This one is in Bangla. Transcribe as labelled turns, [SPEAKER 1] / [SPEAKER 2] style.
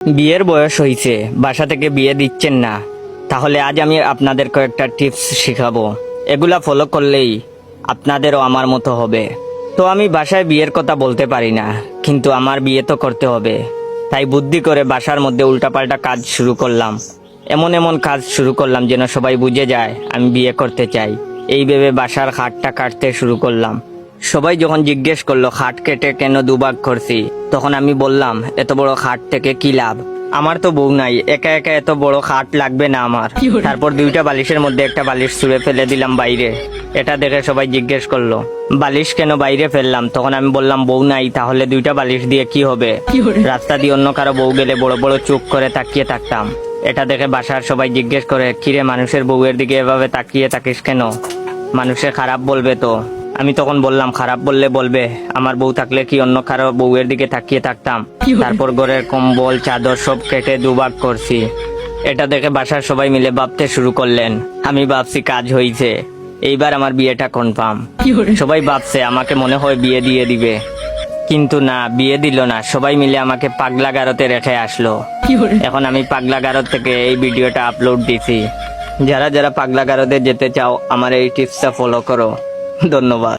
[SPEAKER 1] বিয়ের বয়স হয়েছে বাসা থেকে বিয়ে দিচ্ছেন না। তাহলে আজ আমি আপনাদের কয়েকটা টিপস শিখাবো। এগুলা ফলো করলেই আপনাদেরও আমার মতো হবে। তো আমি বাসায় বিয়ের কথা বলতে পারি না, কিন্তু আমার বিয়ে তো করতে হবে। তাই বুদ্ধি করে বাসার মধ্যে উল্টাপাল্টা কাজ শুরু করলাম। এমন এমন কাজ শুরু করলাম যেন সবাই বুঝে যায়, আমি বিয়ে করতে চাই। এই ভেবে বাসার খাটটা কাটতে শুরু করলাম। সবাই যখন জিজ্ঞেস করল খাট কেটে কেন দুভাগ করছি? তখন আমি বললাম এত বড় খাট থেকে কি লাভ? আমার তো বউ নাই একা একা এত বড় খাট লাগবে না আমার। তারপর দুইটা বালিশের মধ্যে একটা বালিশ ছুঁড়ে ফেলে দিলাম বাইরে। এটা দেখে সবাই জিজ্ঞেস করল বালিশ কেন বাইরে ফেললাম? তখন আমি বললাম বউ নাই তাহলে দুইটা বালিশ দিয়ে কি হবে? রাস্তা দিয়ে অন্য কারও বউ গেলে বড় বড় চুপ করে তাকিয়ে থাকতাম। এটা দেখে বাসার সবাই জিজ্ঞেস করে কিরে মানুষের বউয়ের দিকে এভাবে তাকিয়ে থাকিস কেন? মানুষে খারাপ বলবে তো। আমি তখন বললাম খারাপ বললে বলবে। আমার বউ থাকলে কি অন্য কারও বউয়ের দিকে তাকিয়ে থাকতাম? তারপর ঘরের কম্বল চাদর সব কেটে দুভাগ করছি। এটা দেখে বাসার সবাই মিলে ভাবতে শুরু করলেন আমি ভাবছি কাজ হয়েছে এইবার আমার বিয়েটা কনফার্ম সবাই ভাবছে আমাকে মনে হয় বিয়ে দিয়ে দিবে। কিন্তু না বিয়ে দিল না। সবাই মিলে আমাকে পাগলা গারতে রেখে আসলো। এখন আমি পাগলা গারদ থেকে এই ভিডিওটা আপলোড দিছি। যারা যারা পাগলা গারদে যেতে চাও আমার এই টিপসটা ফলো করো। ধন্যবাদ।